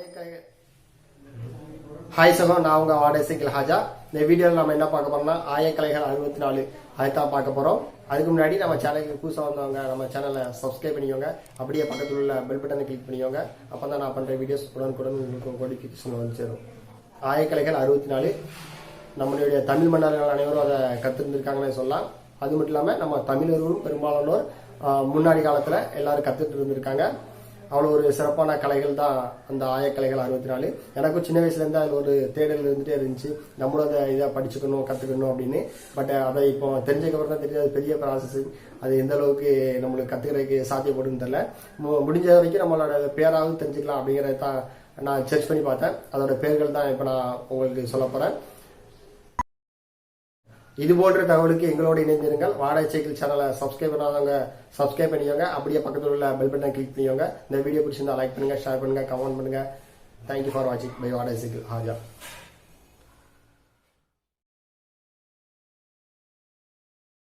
ஆயக்கலைகள் hi சகோ நான் உங்க வாடகை சைக்கிள் ஹாஜா இந்த வீடியோவில் நம்ம என்ன பார்க்க போறோம்னா ஆயக்கலைகள் அறுபத்தி நாலு அதுதான் பார்க்க போறோம். அதுக்கு முன்னாடி நம்ம சேனலுக்கு புதுசாக வந்தவங்க நம்ம சேனலை சப்ஸ்கிரைப் பண்ணிக்கோங்க. அப்படியே பக்கத்தில் உள்ள பெல் பட்டனை கிளிக் பண்ணிக்கோங்க. அப்போ தான் நான் பண்ணுற வீடியோஸ் உடனுக்குடன் உங்களுக்கு நோட்டிஃபிகேஷன் வந்து சேரும். ஆயக்கலைகள் அறுபத்தி நாலு நம்மளுடைய தமிழ் மன்னர்கள் அனைவரும் அதை கற்றுருந்துருக்காங்கன்னு சொல்லலாம். அது மட்டும் இல்லாமல் நம்ம தமிழர்களும் பெரும்பாலானோர் முன்னாடி காலத்தில் எல்லாரும் கற்றுட்டு இருந்திருக்காங்க அவ்வளோ ஒரு சிறப்பான கலைகள் தான் அந்த ஆயக்கலைகள் அறுபத்தி நாலு. எனக்கும் சின்ன வயசுலேருந்து அதில் ஒரு தேடல் இருந்துகிட்டே இருந்துச்சு. நம்மளும் அதை இதை படிச்சுக்கணும் கற்றுக்கணும் அப்படின்னு. பட் அதை இப்போ தெரிஞ்சதுக்கப்புறம் தான் தெரியாது அது பெரிய ப்ராசஸ் அது எந்த அளவுக்கு நம்மளுக்கு கற்றுக்கிறதுக்கு சாத்தியப்படுன்னு தெரியல. மு- முடிஞ்ச வரைக்கும் நம்மளோட பேராவது தெரிஞ்சுக்கலாம் அப்படிங்கிறத தான் நான் சர்ச் பண்ணி பார்த்தேன். அதோட பேர்கள் தான் இப்போ நான் உங்களுக்கு சொல்ல போகிறேன் இது போன்ற தகவலுக்கு எங்களோட இணைந்திருங்கள். வாடகை சைக்கிள் சேனலை சப்ஸ்கிரைப் பண்ணாதவங்க சப்ஸ்கிரைப் பண்ணிக்கோங்க. அப்படியே பக்கத்தில் உள்ள பெல் பட்டனை கிளிக் பண்ணிக்கோங்க. இந்த வீடியோ பிடிச்சிருந்தா லைக் பண்ணுங்க ஷேர் பண்ணுங்க கமெண்ட் பண்ணுங்க. தேங்க்யூ ஃபார் வாட்சிங் பை வாடகை சைக்கிள். ஆஜா